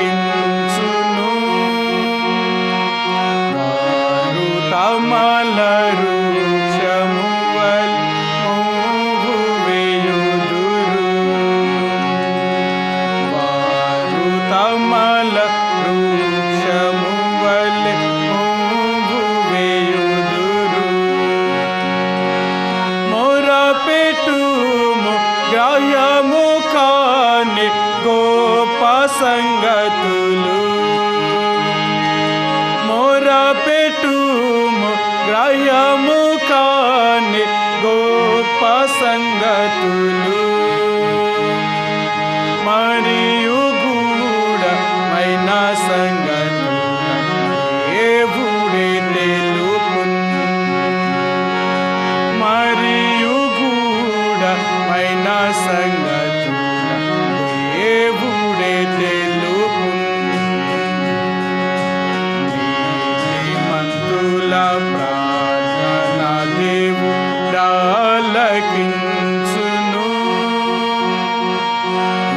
Bye. यमुकनि गोपसङ्गतुलु కించును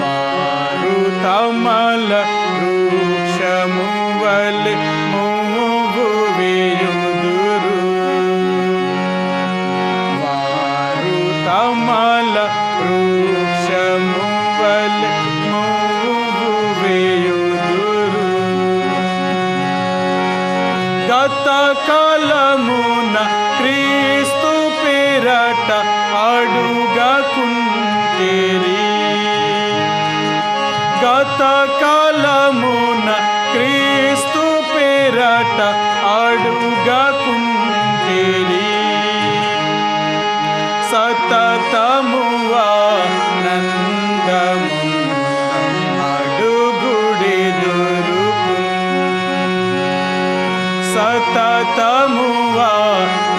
మారు తమల వృక్షము వలి మూగు వేయుదురు మారు తమల వృక్షము వలి మూగు వేయుదురు గత కాలమున క్రియ పాడుగకుంటేరి గతకాలమున క్రీస్తు పేరట అడుగకుంటేరి సతతము ఆనందము అడుగుడెదురుకు సతతము ఆనందము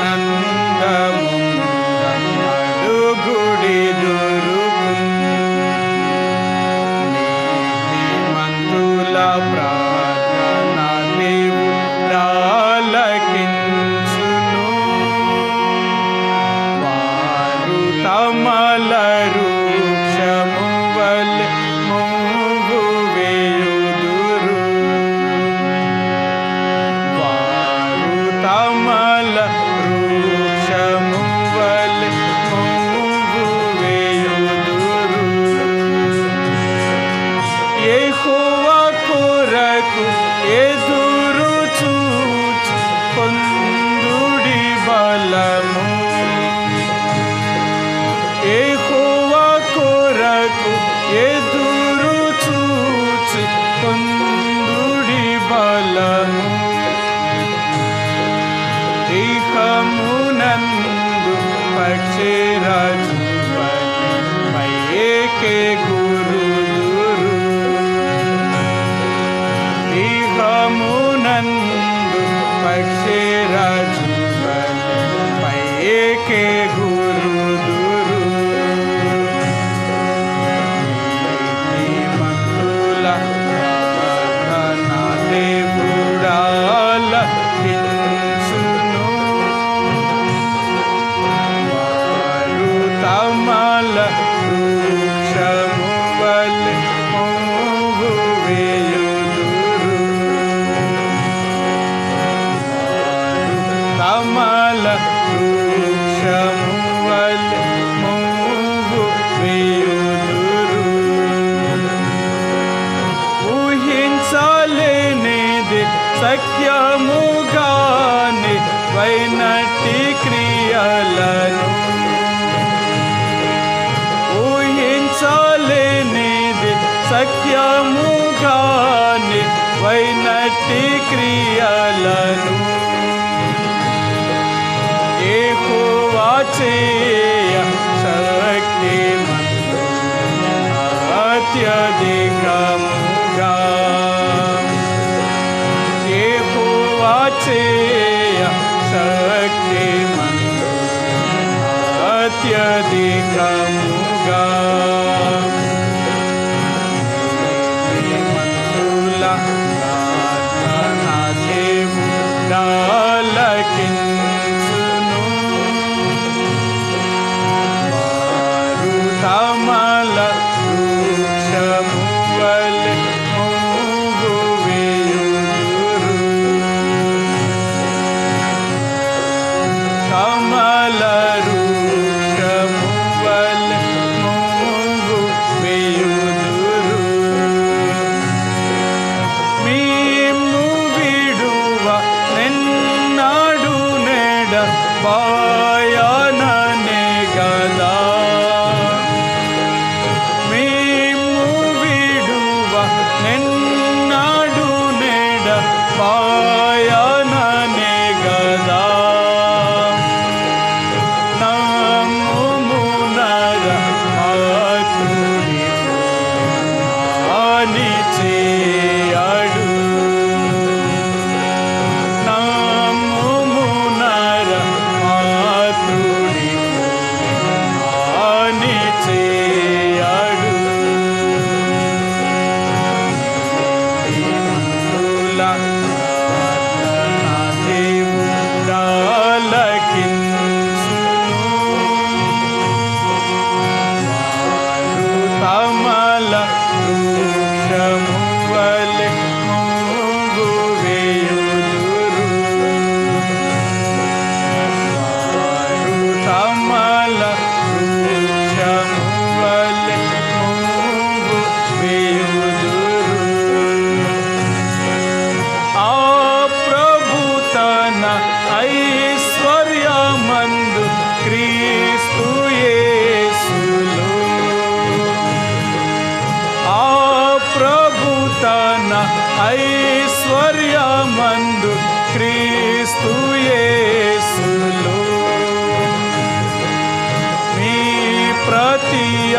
ఏహోవ కొరకు ఎదురు చూచి పొందుడి బలము. ఇహమునందు పక్షిరాజు మట్టి క్రియలను ఊహించలేనిది సత్యముగాని వైనట్టి క్రియలను Yadika. ऐश्वर्यमन्दुक्रि स्तुये सुलो प्रति य